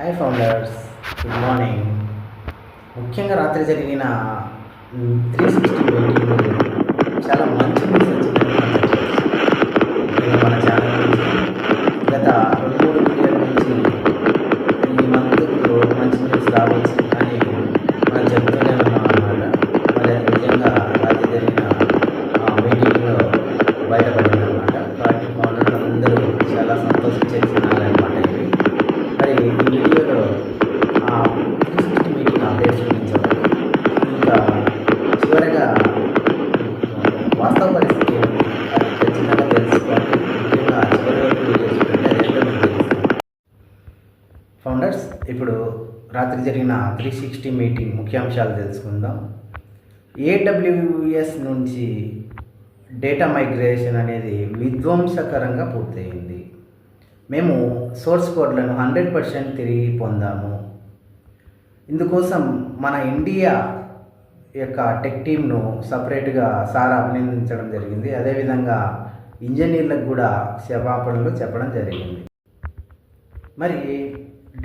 Hi founders good morning ముఖ్యంగా రాత్రి జరిగిన త్రీ సిక్స్టీ మీటింగ్ చాలా మంచి న్యూస్ మన ఛానల్ గత రెండు ఇప్పుడు రాత్రి జరిగిన త్రీ సిక్స్టీ మీటింగ్ ముఖ్యాంశాలు తెలుసుకుందాం. ఏడబ్ల్యూఎస్ నుంచి డేటా మైగ్రేషన్ అనేది విధ్వంసకరంగా పూర్తయింది. మేము సోర్స్ కోడ్లను హండ్రెడ్ పర్సెంట్ తిరిగి పొందాము. ఇందుకోసం మన ఇండియా యొక్క టెక్ టీమ్ను సపరేట్గా సార్ అభినందించడం జరిగింది. అదేవిధంగా ఇంజనీర్లకు కూడా క్షమాపణలు చెప్పడం జరిగింది. మరి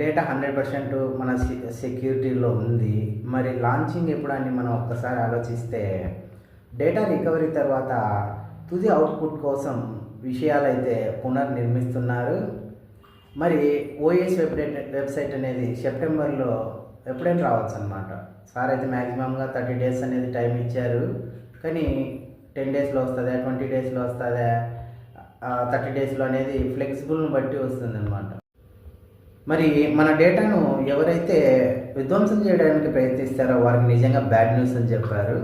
డేటా హండ్రెడ్ పర్సెంట్ మన సెక్యూరిటీలో ఉంది. మరి లాంచింగ్ ఎప్పుడని మనం ఒక్కసారి ఆలోచిస్తే డేటా రికవరీ తర్వాత తుది అవుట్పుట్ కోసం విషయాలైతే పునర్నిర్మిస్తున్నారు. మరి ఓఎస్ వెబ్డేట్ వెబ్సైట్ అనేది సెప్టెంబర్లో ఎప్పుడైనా రావచ్చు అనమాట సార్ అయితే మ్యాక్సిమంగా థర్టీ డేస్ అనేది టైం ఇచ్చారు. కానీ టెన్ డేస్లో వస్తుందా ట్వంటీ డేస్లో వస్తుందా థర్టీ డేస్లో అనేది ఫ్లెక్సిబుల్ని బట్టి వస్తుంది అనమాట మరి మన డేటాను ఎవరైతే విధ్వంసం చేయడానికి ప్రయత్నిస్తారో వారికి నిజంగా బ్యాడ్ న్యూస్ అని చెప్పారు.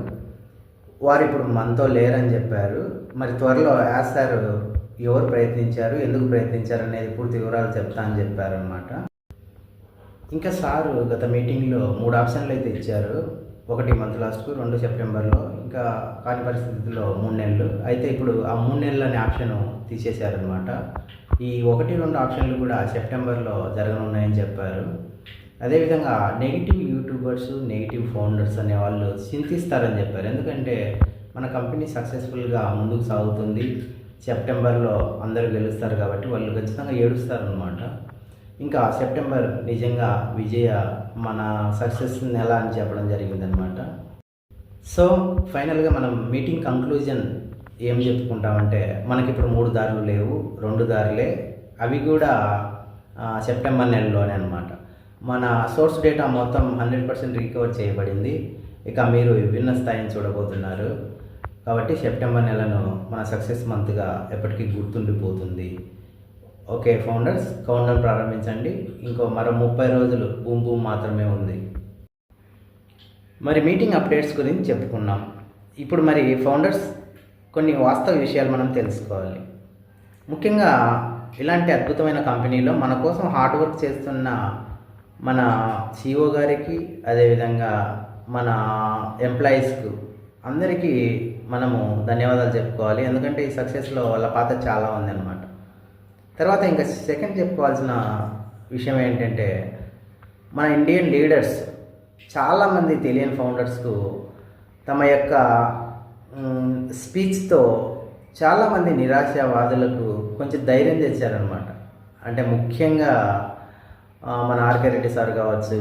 వారు ఇప్పుడు మనతో లేరని చెప్పారు. మరి త్వరలో యాస్తారు ఎవరు ప్రయత్నించారు ఎందుకు ప్రయత్నించారు అనేది పూర్తి వివరాలు చెప్తా అని చెప్పారనమాట ఇంకా సారు గత మీటింగ్లో మూడు ఆప్షన్లు అయితే ఇచ్చారు. ఒకటి మంత్ లాస్ట్కు రెండు సెప్టెంబర్లో ఇంకా కాని పరిస్థితుల్లో మూడు నెలలు. అయితే ఇప్పుడు ఆ మూడు నెలలు అనే ఆప్షన్ తీసేశారనమాట ఈ ఒకటి రెండు ఆప్షన్లు కూడా సెప్టెంబర్లో జరగనున్నాయని చెప్పారు. అదేవిధంగా నెగిటివ్ యూట్యూబర్స్ నెగిటివ్ ఫౌండర్స్ అనే వాళ్ళు చింతిస్తారని చెప్పారు. ఎందుకంటే మన కంపెనీ సక్సెస్ఫుల్గా ముందుకు సాగుతుంది. సెప్టెంబర్లో అందరూ గెలుస్తారు కాబట్టి వాళ్ళు ఖచ్చితంగా ఏడుస్తారు అనమాట ఇంకా సెప్టెంబర్ నిజంగా విజయ మన సక్సెస్ నెల అని చెప్పడం జరిగిందనమాట సో ఫైనల్గా మనం మీటింగ్ కంక్లూజన్ ఏం చెప్పుకుంటామంటే మనకి ఇప్పుడు మూడు దారులు లేవు రెండు దారులే. అవి కూడా సెప్టెంబర్ నెలలోనే అనమాట మన సోర్స్ డేటా మొత్తం హండ్రెడ్ పర్సెంట్ రికవర్ చేయబడింది. ఇక మీరు విభిన్న స్థాయిని చూడబోతున్నారు. కాబట్టి సెప్టెంబర్ నెలను మన సక్సెస్ మంత్గా ఎప్పటికీ గుర్తుండిపోతుంది. ఓకే ఫౌండర్స్ కౌంటర్ ప్రారంభించండి. ఇంకో మరో ముప్పై రోజులు బూమ్ బూమ్ మాత్రమే ఉంది. మరి మీటింగ్ అప్డేట్స్ గురించి చెప్పుకున్నాం. ఇప్పుడు మరి ఫౌండర్స్ కొన్ని వాస్తవ విషయాలు మనం తెలుసుకోవాలి. ముఖ్యంగా ఇలాంటి అద్భుతమైన కంపెనీలో మన కోసం హార్డ్ వర్క్ చేస్తున్న మన సిఓ గారికి అదేవిధంగా మన ఎంప్లాయీస్కు అందరికీ మనము ధన్యవాదాలు చెప్పుకోవాలి. ఎందుకంటే ఈ సక్సెస్లో వాళ్ళ పాత్ర చాలా ఉందన్నమాట. తర్వాత ఇంకా సెకండ్ చెప్పుకోవాల్సిన విషయం ఏంటంటే మన ఇండియన్ లీడర్స్ చాలామంది తెలియని ఫౌండర్స్కు తమ యొక్క స్పీచ్తో చాలామంది నిరాశావాదులకు కొంచెం ధైర్యం తెచ్చారనమాట అంటే ముఖ్యంగా మన ఆర్కే రెడ్డి సార్ కావచ్చు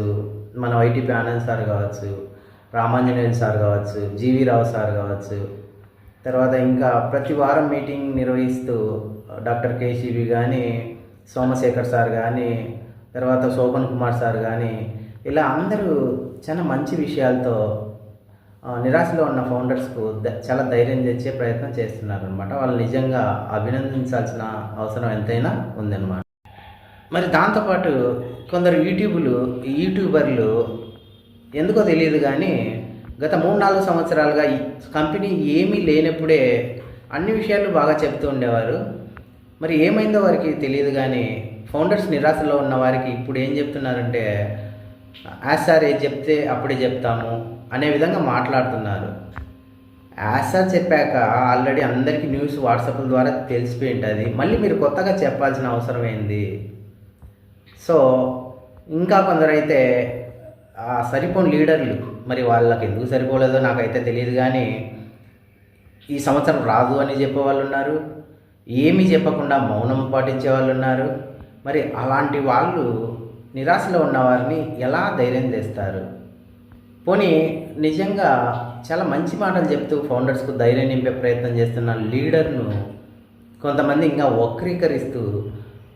మన వైటీపీ ఆనంద్ సార్ కావచ్చు రామాంజనేయులు సార్ కావచ్చు జీవి రావు సార్ కావచ్చు. తర్వాత ఇంకా ప్రతి వారం మీటింగ్ నిర్వహిస్తూ డాక్టర్ కేసీబీ కానీ సోమశేఖర్ సార్ కానీ తర్వాత శోభన్ కుమార్ సార్ కానీ ఇలా అందరూ చాలా మంచి విషయాలతో నిరాశలో ఉన్న ఫౌండర్స్కు చాలా ధైర్యం తెచ్చే ప్రయత్నం చేస్తున్నారు అనమాట వాళ్ళు నిజంగా అభినందించాల్సిన అవసరం ఎంతైనా ఉందన్నమాట. మరి దాంతోపాటు కొందరు యూట్యూబులు యూట్యూబర్లు ఎందుకో తెలియదు కానీ గత మూడు నాలుగు సంవత్సరాలుగా ఈ కంపెనీ ఏమీ లేనప్పుడే అన్ని విషయాలు బాగా చెప్తూ ఉండేవారు. మరి ఏమైందో వారికి తెలియదు కానీ ఫౌండర్స్ నిరాశలో ఉన్న వారికి ఇప్పుడు ఏం చెప్తున్నారంటే యాజ్ సార్ ఏది చెప్తే అప్పుడే చెప్తాము. అనే విధంగా మాట్లాడుతున్నారు. యాజ్ సార్ చెప్పాక ఆల్రెడీ అందరికీ న్యూస్ వాట్సాప్ ద్వారా తెలిసిపోయి ఉంటుంది మళ్ళీ మీరు కొత్తగా చెప్పాల్సిన అవసరం ఏంది? సో ఇంకా కొందరైతే సరిపోని లీడర్లు మరి వాళ్ళకి ఎందుకు సరిపోలేదో నాకైతే తెలియదు కానీ ఈ సంవత్సరం రాదు అని చెప్పే వాళ్ళు ఉన్నారు ఏమీ చెప్పకుండా మౌనం పాటించే వాళ్ళు ఉన్నారు మరి అలాంటి వాళ్ళు నిరాశలో ఉన్న వారిని ఎలా ధైర్యం చేస్తారు? పోనీ నిజంగా చాలా మంచి మాటలు చెప్తూ ఫౌండర్స్కు ధైర్యం నింపే ప్రయత్నం చేస్తున్న లీడర్ను కొంతమంది ఇంకా వక్రీకరిస్తూ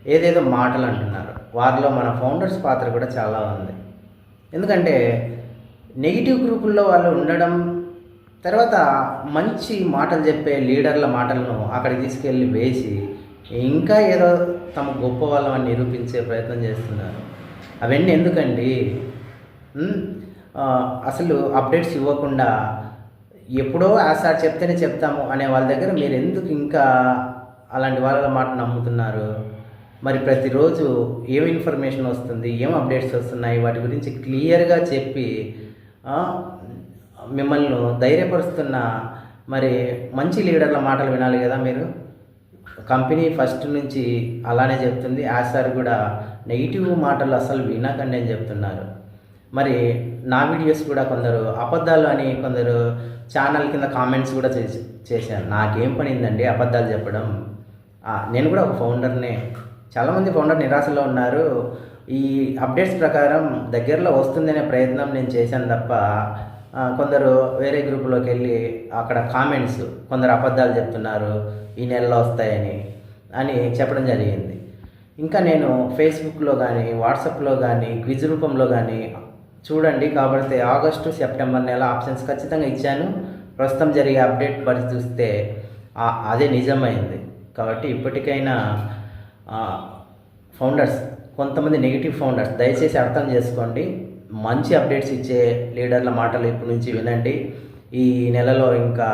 ఏదేదో మాటలు అంటున్నారు. వారిలో మన ఫౌండర్స్ పాత్ర కూడా చాలా ఉంది. ఎందుకంటే నెగిటివ్ గ్రూపుల్లో వాళ్ళు ఉండడం తర్వాత మంచి మాటలు చెప్పే లీడర్ల మాటలను అక్కడికి తీసుకెళ్ళి వేసి ఇంకా ఏదో తమ గొప్ప వాళ్ళని నిరూపించే ప్రయత్నం చేస్తున్నారు. అవన్నీ ఎందుకండి? అసలు అప్డేట్స్ ఇవ్వకుండా ఎప్పుడో ఆ సార్ చెప్తేనే చెప్తాము అనే వాళ్ళ దగ్గర మీరు ఎందుకు ఇంకా అలాంటి వాళ్ళ మాట నమ్ముతున్నారు? మరి ప్రతిరోజు ఏం ఇన్ఫర్మేషన్ వస్తుంది? ఏం అప్డేట్స్ వస్తున్నాయి? వాటి గురించి క్లియర్గా చెప్పి మిమ్మల్ని ధైర్యపరుస్తున్న మరి మంచి లీడర్ల మాటలు వినాలి కదా మీరు? కంపెనీ ఫస్ట్ నుంచి అలానే చెప్తుంది. యాసార్ సార్ కూడా నెగిటివ్ మాటలు అసలు వినకండి అని చెప్తున్నారు. మరి నా వీడియోస్ కూడా కొందరు అబద్ధాలు అని కొందరు ఛానల్ కింద కామెంట్స్ కూడా చేసి చేశారు. నాకేం పనిందండి అబద్ధాలు చెప్పడం? నేను కూడా ఒక ఫౌండర్నే. చాలామంది ఫౌండర్ నిరాశలో ఉన్నారు. ఈ అప్డేట్స్ ప్రకారం దగ్గరలో వస్తుందనే ప్రయత్నం నేను చేశాను తప్ప కొందరు వేరే గ్రూపులోకి వెళ్ళి అక్కడ కామెంట్స్ కొందరు అబద్ధాలు చెప్తున్నారు ఈ నెలలో వస్తాయని అని చెప్పడం జరిగింది. ఇంకా నేను ఫేస్బుక్లో కానీ వాట్సాప్లో కానీ క్విజ్ రూపంలో కానీ చూడండి. కాబట్టి ఆగస్టు సెప్టెంబర్ నెల ఆప్షన్స్ ఖచ్చితంగా ఇచ్చాను. ప్రస్తుతం జరిగే అప్డేట్ పరిచూస్తే అదే నిజమైంది. కాబట్టి ఇప్పటికైనా ఫౌండర్స్ కొంతమంది నెగిటివ్ ఫౌండర్స్ దయచేసి అర్థం చేసుకోండి. మంచి అప్డేట్స్ ఇచ్చే లీడర్ల మాటలు ఇప్పటి నుంచి వినండి. ఈ నెలలో ఇంకా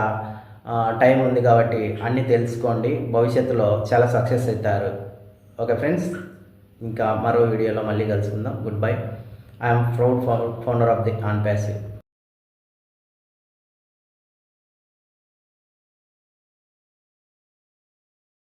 టైం ఉంది కాబట్టి అన్నీ తెలుసుకోండి. భవిష్యత్తులో చాలా సక్సెస్ అవుతారు. ఓకే ఫ్రెండ్స్ ఇంకా మరో వీడియోలో మళ్ళీ కలుసుకుందాం. Goodbye. I am proud founder of the Unpassive.